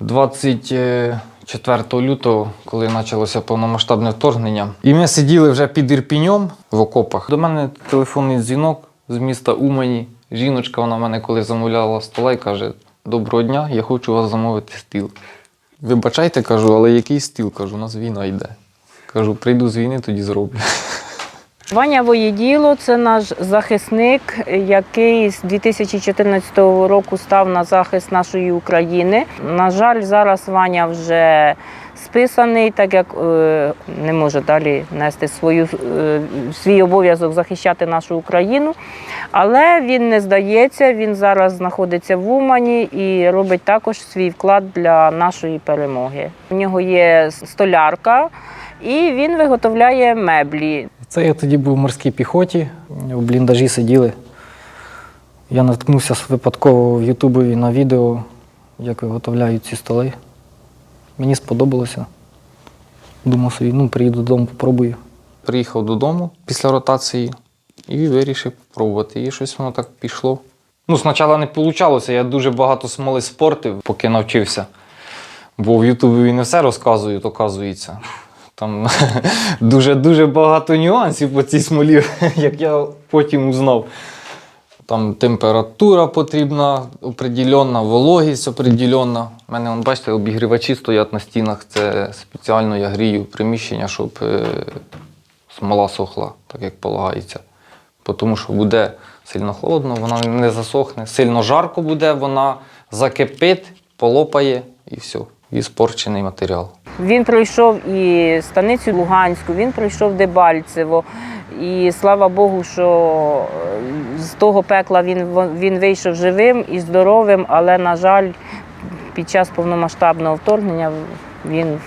24 лютого, коли почалося повномасштабне вторгнення. І ми сиділи вже під Ірпіньом в окопах. До мене телефонний дзвінок з міста Умані. Жіночка, вона мене коли замовляла стола і каже: Доброго дня, я хочу вас замовити стіл. Вибачайте, кажу, але який стіл? Кажу, у нас війна йде. Кажу, прийду з війни, тоді зроблю. Ваня Воєділо це наш захисник, який з 2014 року став на захист нашої України. На жаль, зараз Ваня вже списаний, так як е, не може далі нести свою, е, свій обов'язок захищати нашу Україну. Але він не здається, він зараз знаходиться в Умані і робить також свій вклад для нашої перемоги. У нього є столярка, і він виготовляє меблі. Це я тоді був в морській піхоті, в бліндажі сиділи. Я наткнувся випадково в Ютубі на відео, як виготовляють ці столи. Мені сподобалося. Думав собі, ну, приїду додому, попробую. Приїхав додому після ротації і вирішив спробувати. І щось воно так пішло. Ну, спочатку не вийшло, я дуже багато смоли спортив, поки навчився. Бо в Ютубі не все розказують, оказується. Там дуже-дуже багато нюансів по цій смолі, як я потім узнав. Там температура потрібна определенна, вологість определенна. У мене, вон, бачите, обігрівачі стоять на стінах. Це спеціально я грію приміщення, щоб е, смола сохла, так як полагається. Тому що буде сильно холодно, вона не засохне. Сильно жарко буде, вона закипить, полопає і все. І спорчений матеріал. Він пройшов і станицю Луганську, він пройшов Дебальцево. І слава Богу, що е, з того пекла він, він вийшов живим і здоровим, але, на жаль, під час повномасштабного вторгнення він е,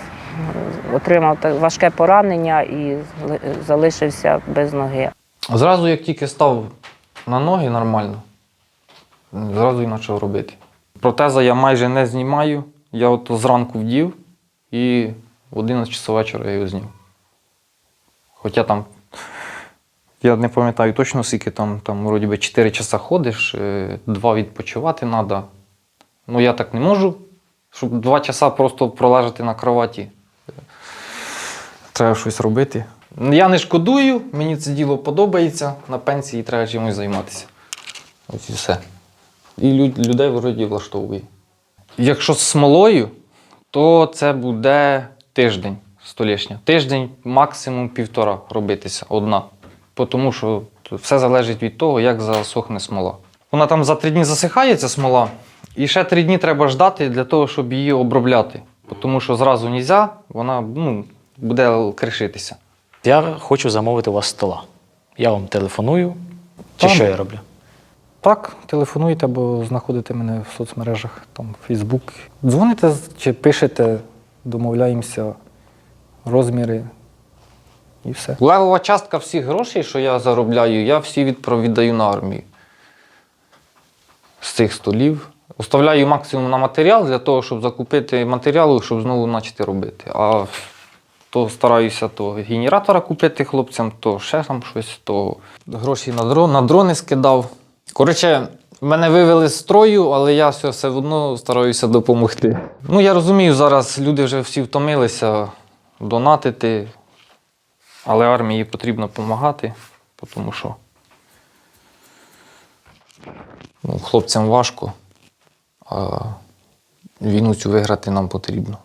отримав важке поранення і залишився без ноги. Зразу, як тільки став на ноги нормально, зразу і почав робити. Протеза я майже не знімаю. Я от зранку вдів і в 11 часов вечора я його зняв. Хоча там, я не пам'ятаю точно, скільки там, там вроді би 4 часа ходиш, 2 відпочивати треба. Ну я так не можу, щоб 2 часа просто пролежати на кроваті. Треба щось робити. Я не шкодую, мені це діло подобається. На пенсії треба чимось займатися. Ось і все. І людей вроді влаштовує. Якщо з смолою, то це буде тиждень столішня. Тиждень, максимум півтора робитися одна. Тому що все залежить від того, як засохне смола. Вона там за три дні засихає, ця смола, і ще три дні треба ждати для того, щоб її обробляти. Тому що зразу не можна, вона ну, буде кришитися. Я хочу замовити у вас стола. Я вам телефоную. Чи Там. що я роблю? Так, телефонуйте або знаходите мене в соцмережах, там Фейсбук. Дзвоните чи пишете, домовляємося, розміри і все. Левова частка всіх грошей, що я заробляю, я всі віддаю на армію. З цих столів. Оставляю максимум на матеріал для того, щоб закупити матеріалу, щоб знову почати робити. А то стараюся то генератора купити хлопцям, то ще там щось, то гроші на дрони скидав. Коротше, мене вивели з строю, але я все, все одно стараюся допомогти. Ну, я розумію, зараз люди вже всі втомилися донатити, але армії потрібно допомагати, тому що ну, хлопцям важко, а війну цю виграти нам потрібно.